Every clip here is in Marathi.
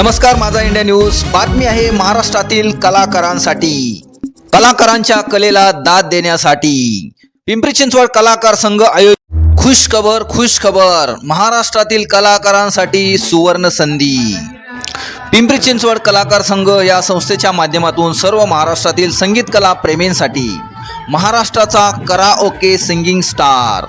नमस्कार माझा इंडिया न्यूज. बातमी आहे महाराष्ट्रातील कलाकारांसाठी. कलाकारांच्या कलेला दाद देण्यासाठी. पिंपरी चिंचवड कलाकार संघ आयोजित खुश खबर खुश खबर. महाराष्ट्रातील कलाकारांसाठी सुवर्ण संधी. पिंपरी चिंचवड कलाकार संघ या संस्थेच्या माध्यमातून सर्व महाराष्ट्रातील संगीत कला प्रेमींसाठी महाराष्ट्राचा कराओके सिंगिंग स्टार.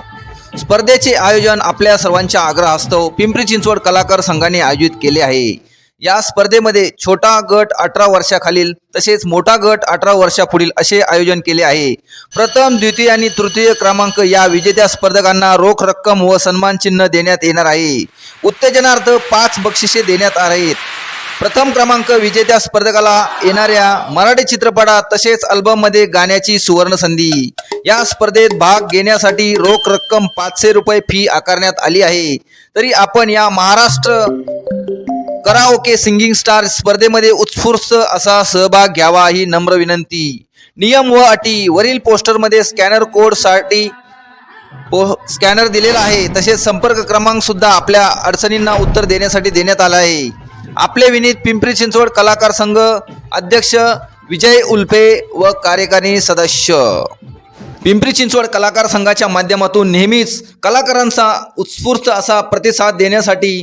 स्पर्धेचे आयोजन आपल्या सर्वांच्या आग्रहास्तव पिंपरी चिंचवड कलाकार संघाने आयोजित केले आहे. या स्पर्धेमध्ये छोटा गट अठरा वर्षाखालील तसेच मोठा गट अठरा वर्षापुढील असे आयोजन केले आहे. प्रथम द्वितीय आणि तृतीय क्रमांक या विजेत्या स्पर्धकांना रोख रक्कम व सन्मान चिन्ह देण्यात येणार आहे. उत्तेजनार्थ पाच बक्षिसे देण्यात आहेत. प्रथम क्रमांक विजेत्या स्पर्धकाला येणाऱ्या मराठी चित्रपटात तसेच अल्बममध्ये गाण्याची सुवर्ण संधी या स्पर्धेत भाग घेण्यासाठी रोख रक्कम पाचशे रुपये फी आकारण्यात आली आहे. तरी आपण या महाराष्ट्र कराओके सिंगिंग स्टार स्पर्धेमध्ये उत्स्फूर्त असा सहभाग घ्यावा ही नम्र विनंती. नियम व अटी. वरील पोस्टरमध्ये स्कॅनर कोडसाठी पो स्कॅनर दिलेला आहे. तसेच संपर्क क्रमांक सुद्धा आपल्या अडचणींना उत्तर देण्यासाठी देण्यात आला आहे. आपले विनीत पिंपरी चिंचवड कलाकार संघ अध्यक्ष विजय उल्फे व कार्यकारी सदस्य. पिंपरी चिंचवड कलाकार संघाच्या माध्यमातून नेहमीच कलाकारांचा उत्स्फूर्त असा प्रतिसाद देण्यासाठी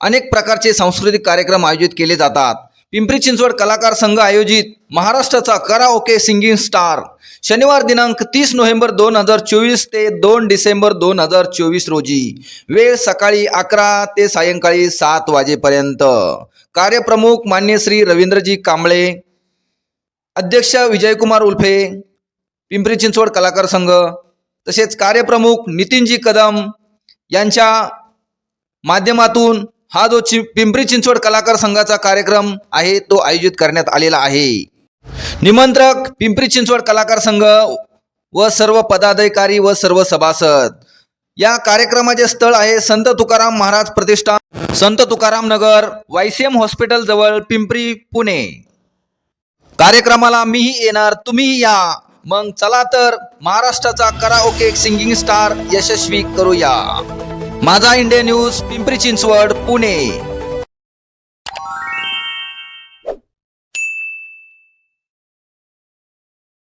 अनेक प्रकारचे सांस्कृतिक कार्यक्रम आयोजित केले जातात. पिंपरी चिंचवड कलाकार संघ आयोजित महाराष्ट्राचा करा ओके सिंगिंग स्टार. शनिवार दिनांक तीस नोव्हेंबर दोन हजार चोवीस ते दोन डिसेंबर दोन हजार चोवीस रोजी. वेळ सकाळी अकरा ते सायंकाळी सात वाजेपर्यंत. कार्यप्रमुख मान्य श्री रवींद्रजी कांबळे अध्यक्ष विजयकुमार उल्फे पिंपरी चिंचवड कलाकार संघ तसेच कार्यप्रमुख नितीनजी कदम यांच्या माध्यमातून हा जो चि पिंपरी चिंचवड कलाकार संघाचा कार्यक्रम आहे तो आयोजित करण्यात आलेला आहे. निमंत्रक पिंपरी चिंचवड कलाकार संघ व सर्व पदाधिकारी व सर्व सभासद. या कार्यक्रमाचे स्थळ आहे संत तुकाराम महाराज प्रतिष्ठान संत तुकाराम नगर वायसीएम हॉस्पिटल जवळ पिंपरी पुणे. कार्यक्रमाला मीही येणार तुम्हीही या. मग चला तर महाराष्ट्राचा कराओके सिंगिंग स्टार यशस्वी करूया. माझा इंडिया न्यूज पिंपरी चिंचवड पुणे.